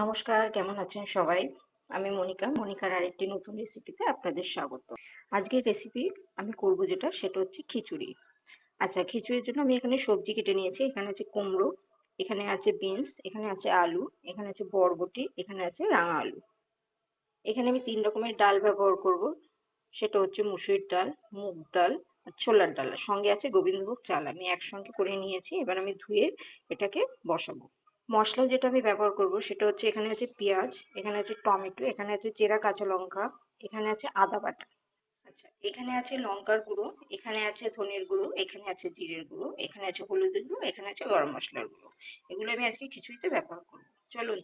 নমস্কার, কেমন আছেন সবাই? আমি মনিকা, মনিকার আরেকটি নতুন রেসিপিতে আপনাদের স্বাগত। আজকের রেসিপি আমি করব যেটা, সেটা হচ্ছে খিচুড়ি। আচ্ছা খিচুড়ির জন্য আমি এখানে সবজি কেটে নিয়েছি। এখানে আছে কুমড়ো, এখানে আছে বিনস এখানে আছে আলু, এখানে আছে বরবটি, এখানে আছে রাঙা আলু। এখানে আমি তিন রকমের ডাল ব্যবহার করব। সেটা হচ্ছে মুসুরির ডাল, মুগ ডাল আর ছোলার ডাল। সঙ্গে আছে গোবিন্দভোগ চাল। আমি একসঙ্গে করে নিয়েছি। এবার আমি ধুয়ে এটাকে বসাবো। মশলা যেটা আমি ব্যবহার করব সেটা হচ্ছে এখানে আছে পেঁয়াজ, এখানে আছে টমেটো, এখানে আছে চেরা কাঁচা লঙ্কা, এখানে আছে আদা বাটা। আচ্ছা এখানে আছে লঙ্কার গুঁড়ো, এখানে আছে ধনের গুঁড়ো, এখানে আছে জিরের গুঁড়ো, এখানে আছে হলুদের গুঁড়ো, এখানে আছে গরম মশলার গুঁড়ো। এগুলো আমি আজকে খিচুড়িতে ব্যবহার করব। চলুন,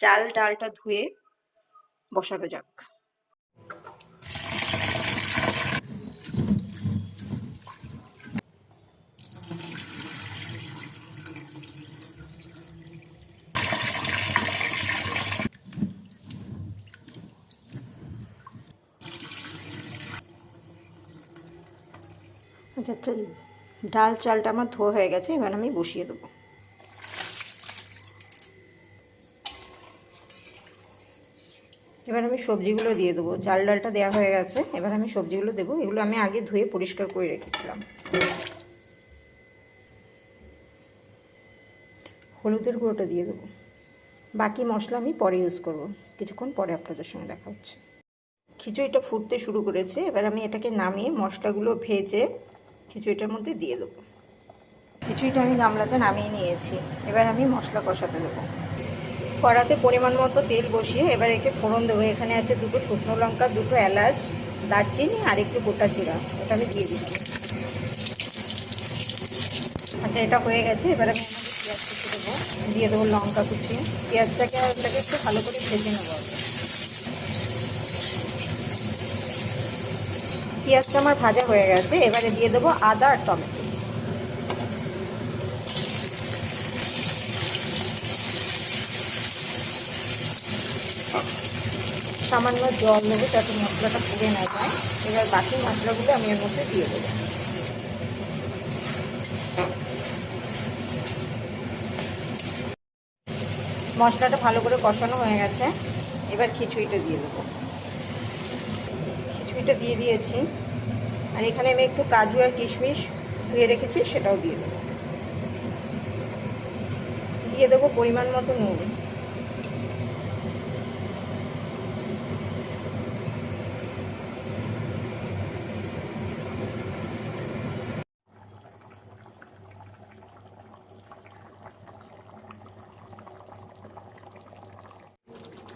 চাল ডালটা ধুয়ে বসানো যাক। আচ্ছা আচ্ছা ডাল, চালটা আমার ধোয়া হয়ে গেছে, এবার আমি বসিয়ে দেবো। এবার আমি সবজিগুলো দিয়ে দেবো। চাল ডালটা দেওয়া হয়ে গেছে, এবার আমি সবজিগুলো দেবো। এগুলো আমি আগে ধুয়ে পরিষ্কার করে রেখেছিলাম। হলুদের গুঁড়োটা দিয়ে দেবো। বাকি মশলা আমি পরে ইউজ করব। কিছুক্ষণ পরে আপনাদের সঙ্গে দেখা হচ্ছে। খিচুড়িটা ফুটতে শুরু করেছে। এবার আমি এটাকে নামিয়ে মশলাগুলো ভেজে খিচুড়িটার মধ্যে দিয়ে দেবো। খিচুড়িটা আমি গামলাতে নামিয়ে নিয়েছি। এবার আমি মশলা কষাতে দেবো। কড়াতে পরিমাণ মতো তেল বসিয়ে এবার একে ফোড়ন দেবো। এখানে আছে দুটো শুকনো লঙ্কা, দুটো এলাচ, দারচিনি আর একটু গোটা জিরা। এটা আমি দিয়ে দিচ্ছি। আচ্ছা এটা হয়ে গেছে। এবার আমি আমাদের পেঁয়াজ কুচি দেবো। দিয়ে দেবো লঙ্কা কুচি। পেঁয়াজটাকে ওটাকে একটু ভালো করে ভেজে নেব পেঁয়াজটা আমার ভাজা হয়ে গেছে, এবারে দিয়ে দেবো আদা আর টমেটো। সামান্য জল দেবো যাতে মশলাটা পুড়ে না যায়। এবার বাকি মশলাগুলো আমি এর মধ্যে দিয়ে দেবো। মশলাটা ভালো করে কষানো হয়ে গেছে। এবার খিচুড়িটা দিয়ে দেবো। খিচুড়িটা দিয়ে দিয়েছি। আর এখানে আমি একটু কাজু আর কিশমিশ ধুয়ে রেখেছি, সেটাও দিয়ে দেবো। দিয়ে দেবো পরিমাণ মতো নুন।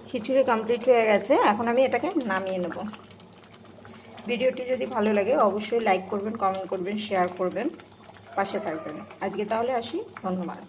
খিচুড়ি কমপ্লিট হয়ে গেছে, এখন আমি এটাকে নামিয়ে নেব। ভিডিওটি যদি ভালো লাগে, অবশ্যই লাইক করবেন কমেন্ট করবেন শেয়ার করবেন, পাশে থাকবেন। আজকে তাহলে আসি, ধন্যবাদ।